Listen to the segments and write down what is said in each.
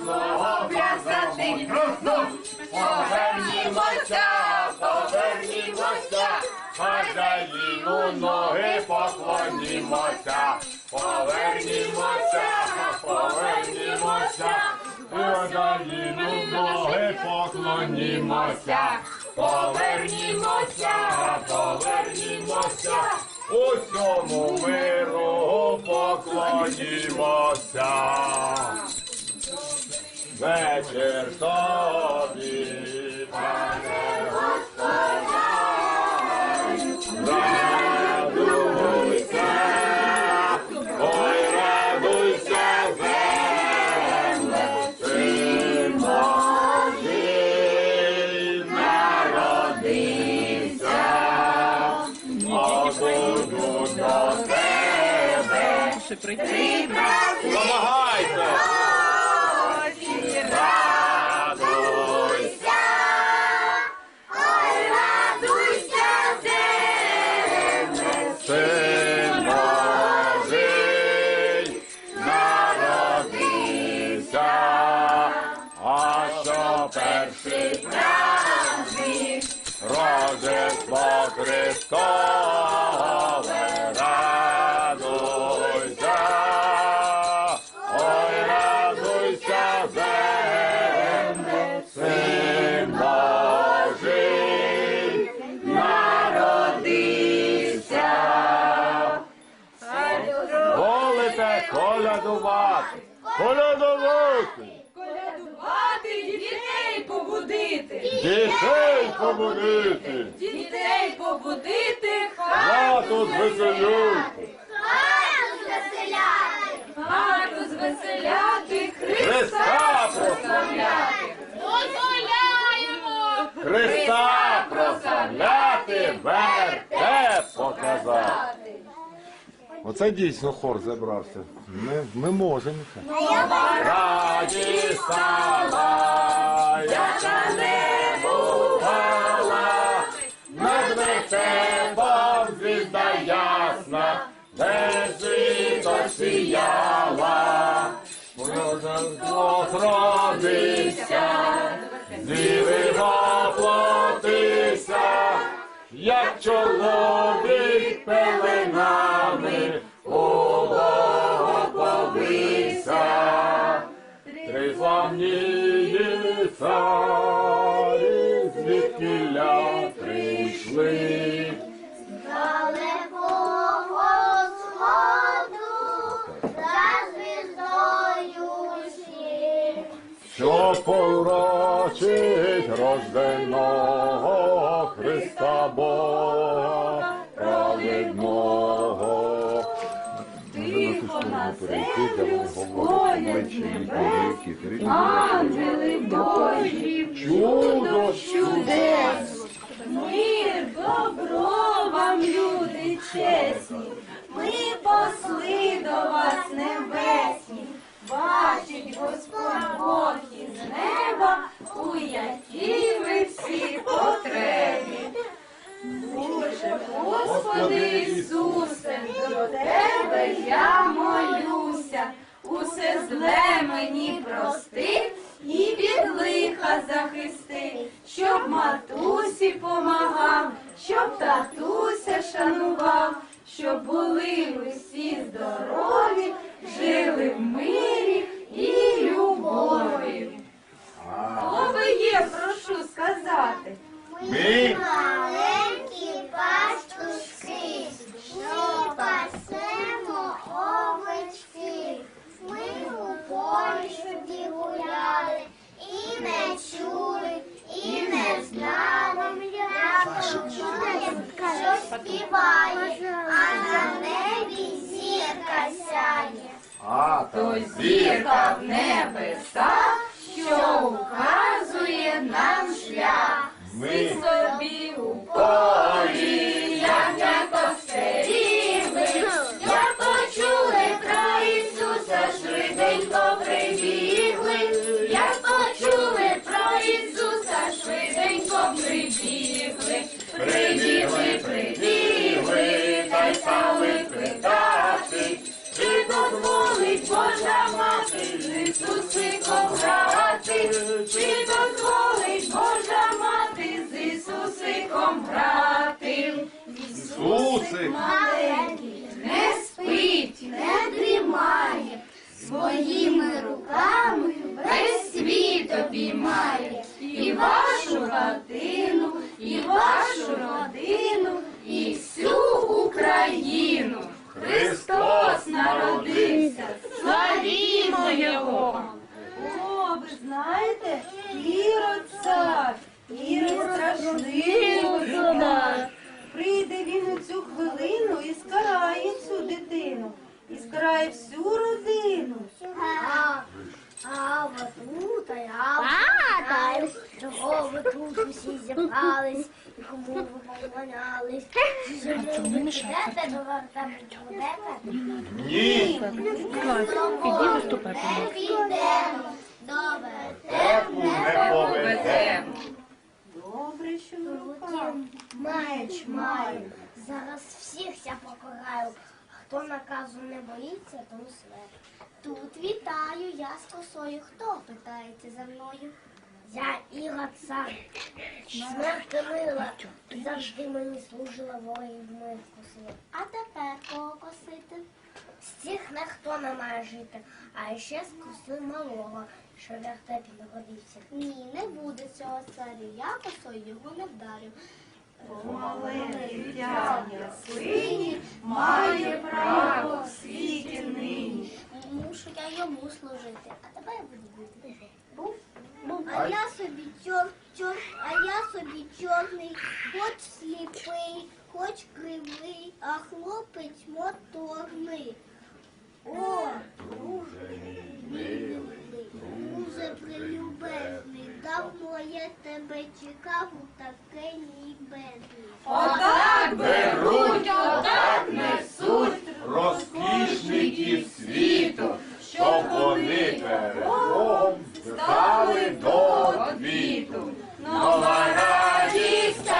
вічного в'язати. Повернімося, повернімося, хазяїну ноги поклонімося. Повернімося, повернімося, хазяїну ноги поклонімося. Повернімося, повернімося, усьому миру поклонімося. Вечір тобі, пане Радуйся, ой, радуйся, земле, син Божий народився, а до тебе. Помагайте! Дітей побудити, дітей побудити, хату звеселюйте, хату заселяти, хату звеселяти, Христа прославляти. дозволяємо. Христа прославляти, вертеп показати. Оце дійсно хор зібрався. Ми, ми можемо. Раді стала, яка не вертепом звізда ясна, весь світ осіяла. Бог родився, Діви воплотися, як чоловік пеленами побився. Три славні царі прийшли. Що порочить рожденого Христа Бога праведного. Тихо на землю сходять з ангели Божі, чудо татуся шанував, щоб були ви всі здорові, жили в мирі і любові. Хто ви є, прошу сказати. Ми маленькі пастушки, що пасемо овечки. Ми у полі собі гуляли, і не чули, і не знали, як чули, що співає, а на небі зірка сяє. а То зірка в небеса, що указує нам Jesus, we come to you. Jesus, we come to you. Він у цю хвилину і скарає цю дитину, і скарає всю родину. А, а вот тут, а вот тут. Чого ви тут усі зібрались, і кому ви поклонялись? Чи ви не підете до будете? Ні. Піди виступай. Не підемо. Добре. Теплу не поведемо. Добре, що в руках. Меч маю. Зараз всіх я покараю. Хто наказу не боїться, тому смерть. Тут вітаю я з косою. Хто питається за мною? Я Іра цар. Смерть мила. Завжди мені служила воїн моїх косив. А тепер кого косити? З цих ніхто не має жити, а ще з коси малого, що в вертепі народився. Ні, не буде цього царю. Я косою його не вдарю. Мале дитя яслині має право в світі нині. Мушу я йому служити, а тебе я буду бити. Був? А я собі чор, чор, а я собі чорний, хоч сліпий, хоч кривий, а хлопець моторний. О, друже милий, друже прилюбезний, давно я тебе чекав у таке нібезний. Отак беруть, отак несуть Розкішників світу, щоб вони перед стали до світу. Нова радість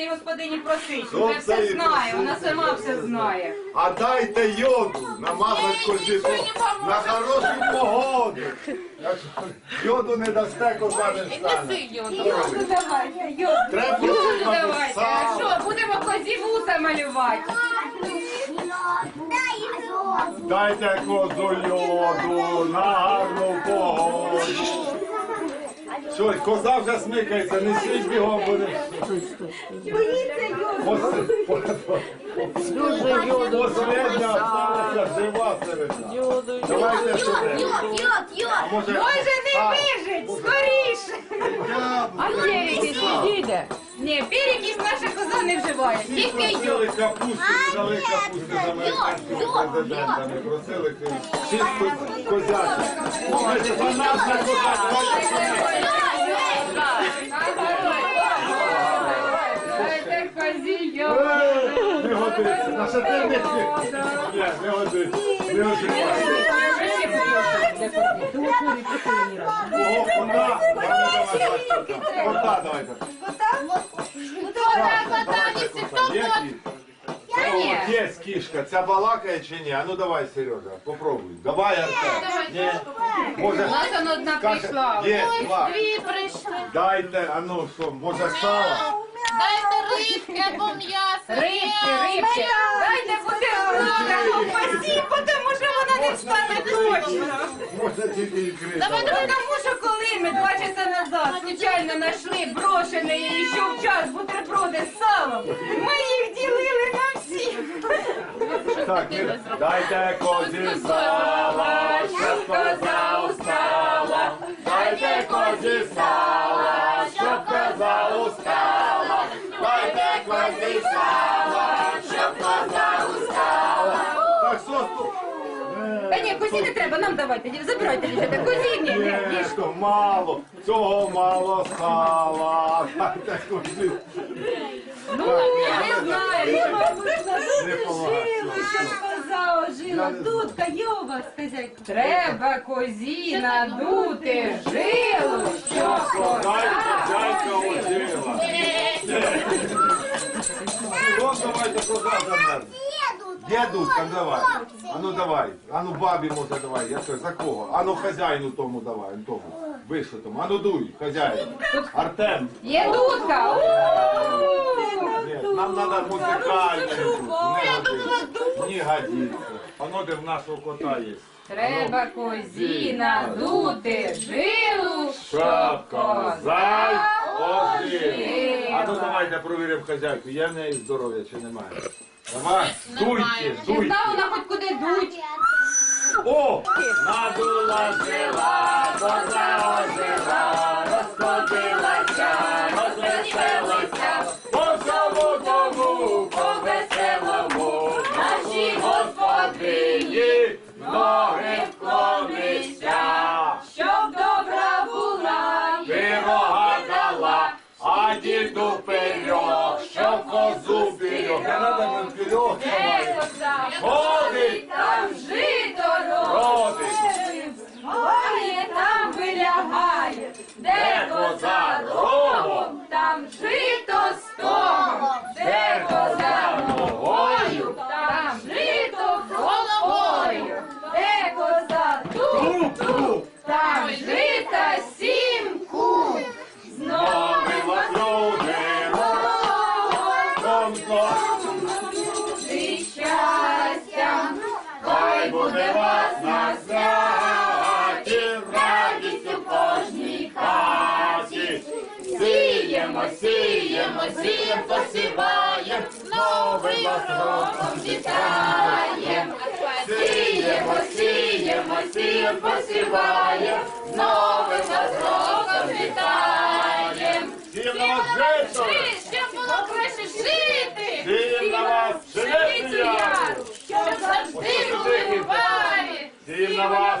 цій господині просить. Вже це все і знає, вона сама все знає. А дайте йоду, намазать козі на хорошу погоду. Йоду не дасте, коза не встане. Йоду давайте, йоду. Треба Йоду давайте. А що, будемо козі вуса малювати? Дайте козу йоду на гарну погоду. Що, коза вже смикається, несіть бігом буде. Боїться його. По- по- Последня осталася жива серед. Давайте сюди. Йод, йод. А може, Може не а, вижить, скоріше. А перекись підійде? Ні, перекись наша коза не вживає, тільки йод. Просили капусту, дали капусту з американського президента, не просили чисту козячу. Значить, за нас на Дайте козі йод. Не годиться, на шатирних. Не годиться, не годиться. Кого? Кота? Кота давайте. Є кішка? Є. Ця балакає чи ні? А ну давай, Сережа, попробуй. Давай, Артем. Ні. Може, У нас одна Каже, прийшла. Є, два. Дві прийшли. Дайте, а ну що, може сало? Дайте рибки або м'ясо. Рибки, рибки. Дайте бутерброда, ковбасі, тому що вона не встане точно. Може тільки ікри. Тому що коли ми два часа назад случайно знайшли брошений і ще в час бутерброди з салом, ми їх ділили на всіх. Так, дайте козі сала, щоб коза устала. Дайте козі сала, щоб коза устала. Козі щоб коза устала. Так, тут? Та ні, козі не треба, нам давайте, забирайте, дівчата, козі, ні, ні, ні. Що мало, цього мало сала. Дайте козі. Ну, не знаю. Не Жило, щоб коза ожила. Дудка, є у вас хазяйка? Треба козі надути жилу, що коза. дайте ожила. Вон давайте дудка, давай. А ну давай. А ну бабі може давай. Я скажу, за кого? А ну хазяїну тому давай, тому. Вишитому. А ну дуй, хазяїн. Артем. Є дудка. У-у-у. Нам треба музикальне. Не годиться. Не годиться. Ну де в нашого кота є. Треба козі надути жилу, Щоб що коза. А ну давайте перевіримо хазяйку. Є в неї здоров'я чи немає? Давай, дуйте, дуйте. Та вона хоч куди дуть? О! Надула жила, коза ожила, козу пирог. Надо пирог, де ходить, там жито родить. Спає, там вилягає, де коза рогом, там жито стогом, де коза ногою, там жито головою, де коза? Тут, і щастям, Хай буде вас на святі, радість у кожній хаті. Сіємо, сіємо, сіємо, посіваєм, новим роком вітаєм. Сіємо, сіємо, сіємо, посіваєм, новим роком вітаєм. Сіємо на вас жито, Щоб було краще жити, сіємо на вас пшеницю яру, що завжди були в парі, Сіємо на вас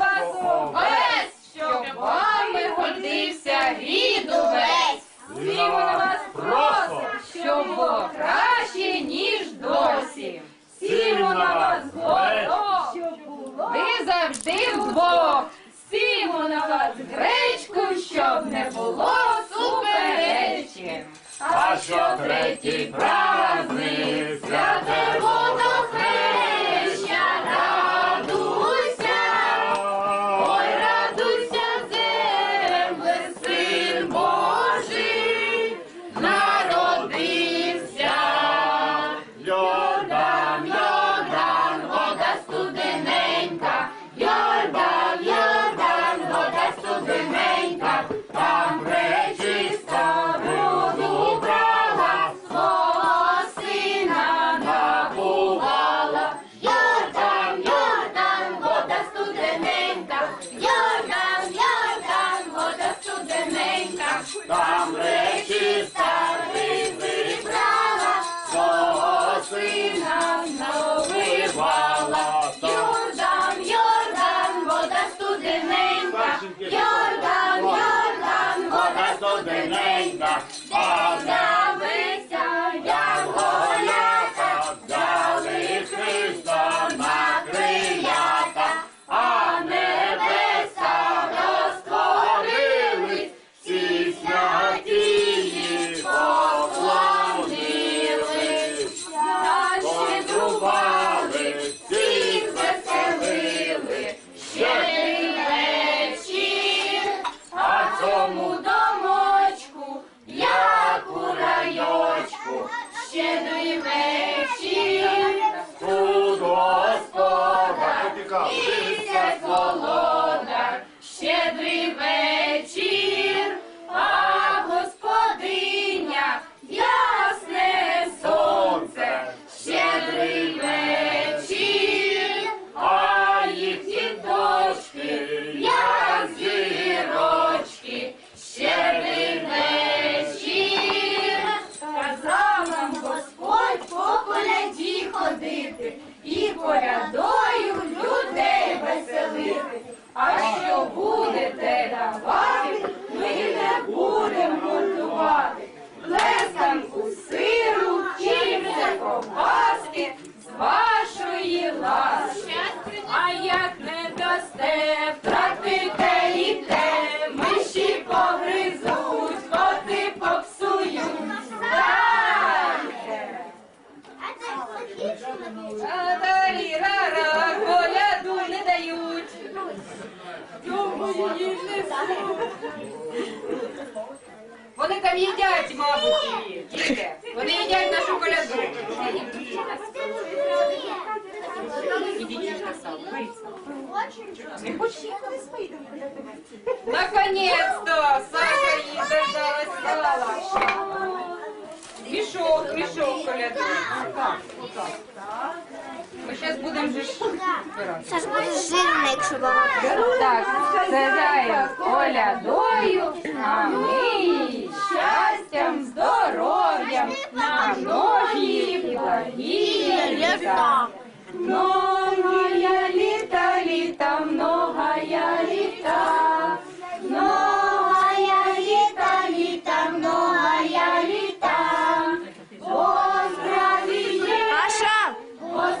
Наконец-то! Саша їй дождалась сала. Мішок, мішок коляду. Ми зараз будемо же ж збирати. Це ж буде жирно, якщо багато. Так, садаємо колядою, а ми її щастям, здоров'ям, на многі благі літа. Многая літа, літа, многая літа, многая літа, літа, многая літа. Поздравіє, Паша! о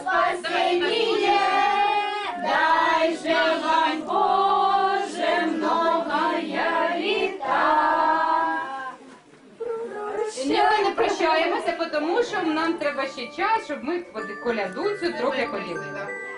дай же вам, Боже, многая літа. Ми не прощаємося, тому що нам треба ще час, щоб ми коляду цю трохи поділили.